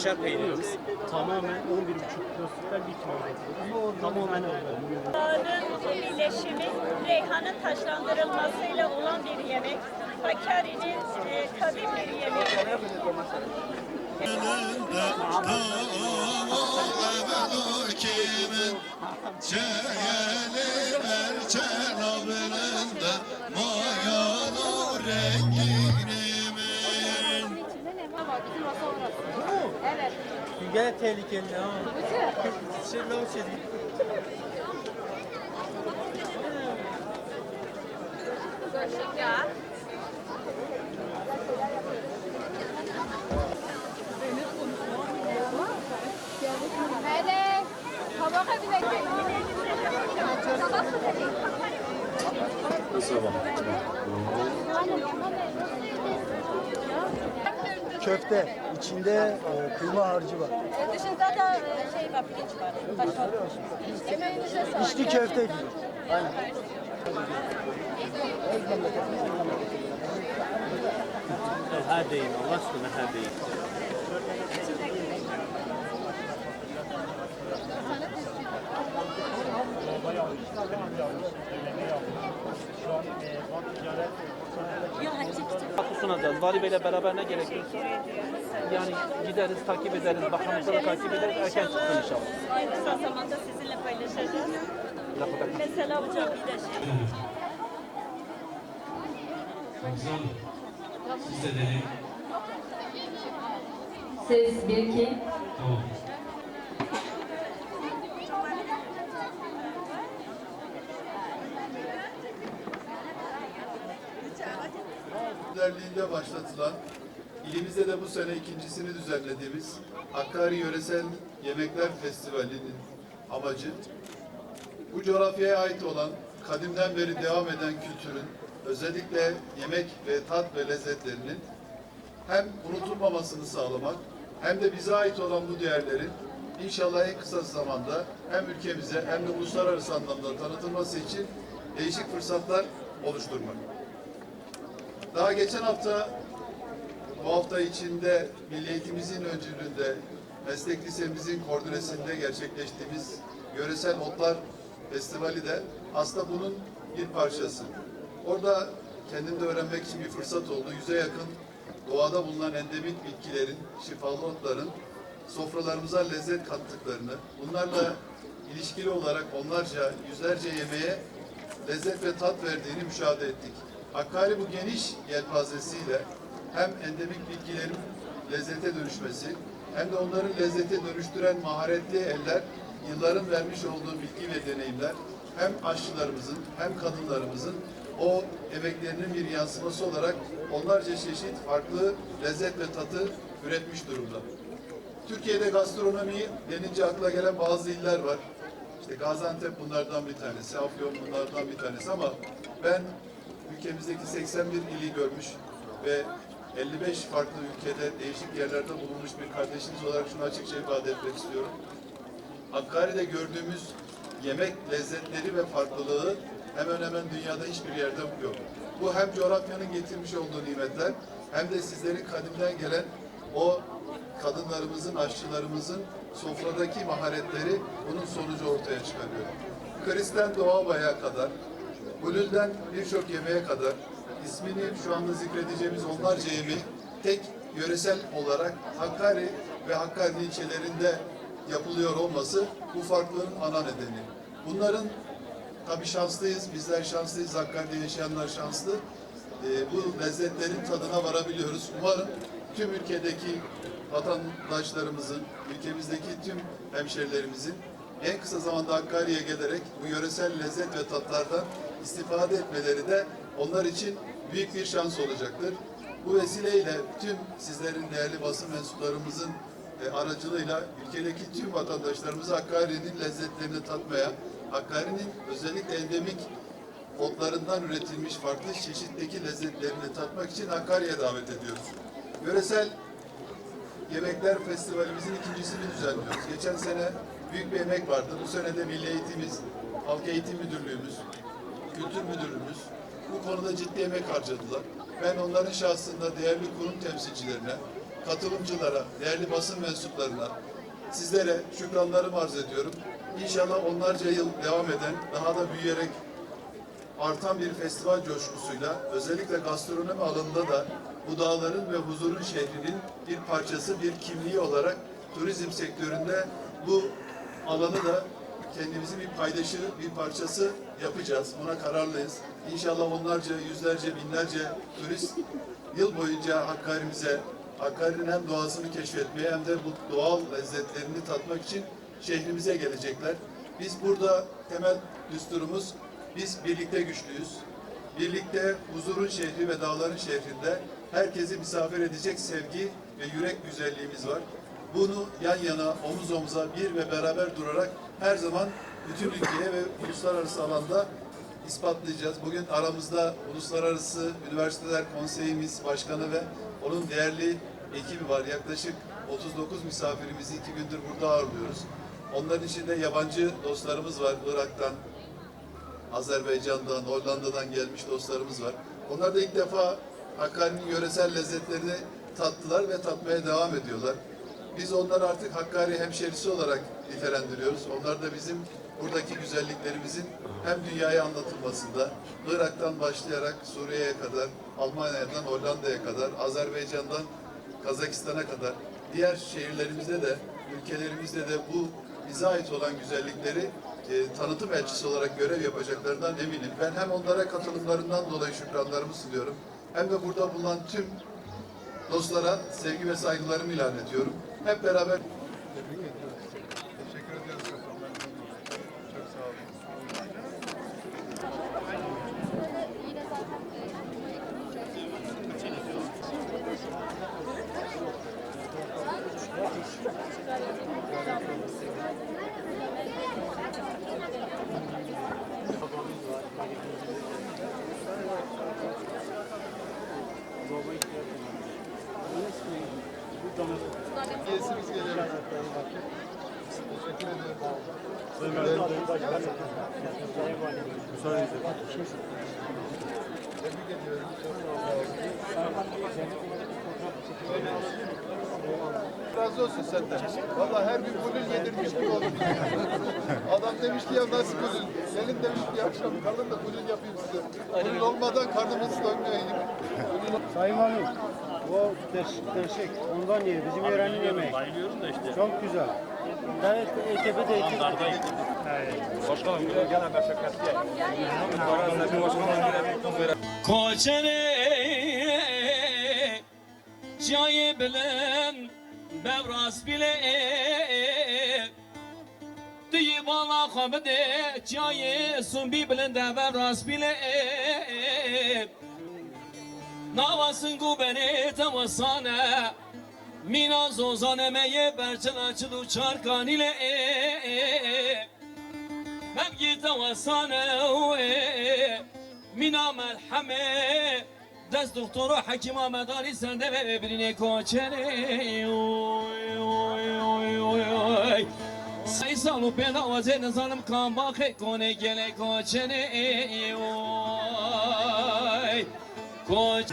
Kaşar peynirimiz tamamen 11,5 kilo sütten bir kilo üretiyoruz. Tamamen. Yağın birleşimi reyhanın taşlandırılmasıyla olan bir yemek. Hakkari'nin e, kadim bir yemek. Çeyeli çenabında Mayalı Gene tehlikeli ha. Şey lan şey. Hele. Kabak hadi bekleyin. Kabak mı dedik? Köfte. içinde e, kıyma harcı var. E, dışında da e, şey var, pirinç var. Kaşar. Emeğinize sağlık. İçli köfte gibi. Aynen. Her değil Allah aşkına her değil. Kapı sunacağız. Vali Bey'le beraber ne gerekiyor? Yani gideriz, takip ederiz, bakanlıkta da takip ederiz, erken çıksın inşallah. En kısa zamanda sizinle paylaşacağız. Mesela hocam bir de şey. Siz de deneyin. Ses 1 2 Tamam. Liderliğinde başlatılan, ilimizde de bu sene ikincisini düzenlediğimiz Hakkari Yöresel Yemekler Festivali'nin amacı, bu coğrafyaya ait olan, kadimden beri devam eden kültürün, özellikle yemek ve tat ve lezzetlerinin hem unutulmamasını sağlamak, hem de bize ait olan bu değerlerin inşallah en kısa zamanda hem ülkemize hem de uluslararası anlamda tanıtılması için değişik fırsatlar oluşturmak. Daha geçen hafta bu hafta içinde Milli Eğitimimizin öncülüğünde meslek lisemizin koordinesinde gerçekleştiğimiz Yöresel Otlar Festivali de aslında bunun bir parçası. Orada kendim de öğrenmek için bir fırsat oldu. Yüze yakın doğada bulunan endemik bitkilerin, şifalı otların sofralarımıza lezzet kattıklarını, bunlarla ilişkili olarak onlarca, yüzlerce yemeğe lezzet ve tat verdiğini müşahede ettik. Hakkari bu geniş yelpazesiyle hem endemik bitkilerin lezzete dönüşmesi hem de onların lezzete dönüştüren maharetli eller, yılların vermiş olduğu bilgi ve deneyimler hem aşçılarımızın hem kadınlarımızın o emeklerinin bir yansıması olarak onlarca çeşit farklı lezzet ve tatı üretmiş durumda. Türkiye'de gastronomi denince akla gelen bazı iller var. İşte Gaziantep bunlardan bir tanesi, Afyon bunlardan bir tanesi ama ben ülkemizdeki 81 ili görmüş ve 55 farklı ülkede değişik yerlerde bulunmuş bir kardeşiniz olarak şunu açıkça ifade etmek istiyorum. Hakkari'de gördüğümüz yemek lezzetleri ve farklılığı hemen hemen dünyada hiçbir yerde yok. Bu hem coğrafyanın getirmiş olduğu nimetler hem de sizlerin kadimden gelen o kadınlarımızın, aşçılarımızın sofradaki maharetleri bunun sonucu ortaya çıkarıyor. Kristen Doğabay'a kadar, Bulül'den birçok yemeğe kadar ismini şu anda zikredeceğimiz onlarca yemeği tek yöresel olarak Hakkari ve Hakkari ilçelerinde yapılıyor olması bu farklılığın ana nedeni. Bunların tabii şanslıyız, bizler şanslıyız, Hakkari'de yaşayanlar şanslı. Ee, bu lezzetlerin tadına varabiliyoruz. Umarım tüm ülkedeki vatandaşlarımızın, ülkemizdeki tüm hemşerilerimizin en kısa zamanda Hakkari'ye gelerek bu yöresel lezzet ve tatlardan istifade etmeleri de onlar için büyük bir şans olacaktır. Bu vesileyle tüm sizlerin değerli basın mensuplarımızın e, aracılığıyla ülkedeki tüm vatandaşlarımızı Hakkari'nin lezzetlerini tatmaya, Hakkari'nin özellikle endemik otlarından üretilmiş farklı çeşitteki lezzetlerini tatmak için Hakkari'ye davet ediyoruz. Yöresel Yemekler Festivalimizin ikincisini düzenliyoruz. Geçen sene büyük bir emek vardı. Bu sene de Milli Eğitimiz, Halk Eğitim Müdürlüğümüz, Kültür Müdürlüğümüz bu konuda ciddi emek harcadılar. Ben onların şahsında değerli kurum temsilcilerine, katılımcılara, değerli basın mensuplarına, sizlere şükranlarımı arz ediyorum. İnşallah onlarca yıl devam eden, daha da büyüyerek artan bir festival coşkusuyla özellikle gastronomi alanında da bu dağların ve huzurun şehrinin bir parçası, bir kimliği olarak turizm sektöründe bu alanı da kendimizi bir paydaşı, bir parçası yapacağız. Buna kararlıyız. İnşallah onlarca, yüzlerce, binlerce turist yıl boyunca Hakkari'mize, Hakkari'nin hem doğasını keşfetmeye hem de bu doğal lezzetlerini tatmak için şehrimize gelecekler. Biz burada temel düsturumuz biz birlikte güçlüyüz. Birlikte huzurun şehri ve dağların şehrinde herkesi misafir edecek sevgi ve yürek güzelliğimiz var. Bunu yan yana, omuz omuza bir ve beraber durarak her zaman bütün ülkeye ve uluslararası alanda ispatlayacağız. Bugün aramızda Uluslararası Üniversiteler Konseyimiz Başkanı ve onun değerli ekibi var. Yaklaşık 39 misafirimizi iki gündür burada ağırlıyoruz. Onların içinde yabancı dostlarımız var Irak'tan, Azerbaycan'dan, Hollanda'dan gelmiş dostlarımız var. Onlar da ilk defa Hakkari'nin yöresel lezzetlerini tattılar ve tatmaya devam ediyorlar. Biz onları artık Hakkari hemşerisi olarak nitelendiriyoruz. Onlar da bizim buradaki güzelliklerimizin hem dünyaya anlatılmasında, Irak'tan başlayarak Suriye'ye kadar, Almanya'dan Hollanda'ya kadar, Azerbaycan'dan Kazakistan'a kadar diğer şehirlerimizde de, ülkelerimizde de bu bize ait olan güzellikleri e, tanıtım elçisi olarak görev yapacaklarından eminim. Ben hem onlara katılımlarından dolayı şükranlarımı sunuyorum, hem de burada bulunan tüm dostlara sevgi ve saygılarımı ilan ediyorum. Hep beraber Teşekkür ediyoruz. Çok sağ olun. Ediyorum. Tebrik ediyorum. Razı olsun senden. Vallahi her gün bugün yedirmiş gibi oldum. Adam demiş ki ya nasıl bugün? Gelin demiş ki akşam kalın da bugün yapayım size. Bugün olmadan karnımız doymuyor. Sayın Valim, o tırşık. Ondan ye. Bizim yerenin yemeği. Bayılıyorum da işte. Çok güzel. Evet, ekibi de ekibi. Başkanım bir de gene meşakkatli. Koçene cayı bilen bevraz bile Diyi bana kabide cayı sun bi bilen de bevraz bile Navasın gubeni tavasane Mina zozane meye berçel açıl uçar kan ile Mevgi tavasane Mina merhame. Dest doktoru hakim Ahmet Ali sende ve birine koçene Oy oy oy oy oy. Say salu bedava zene zanım kan bakı kone gele koçene Oy Koç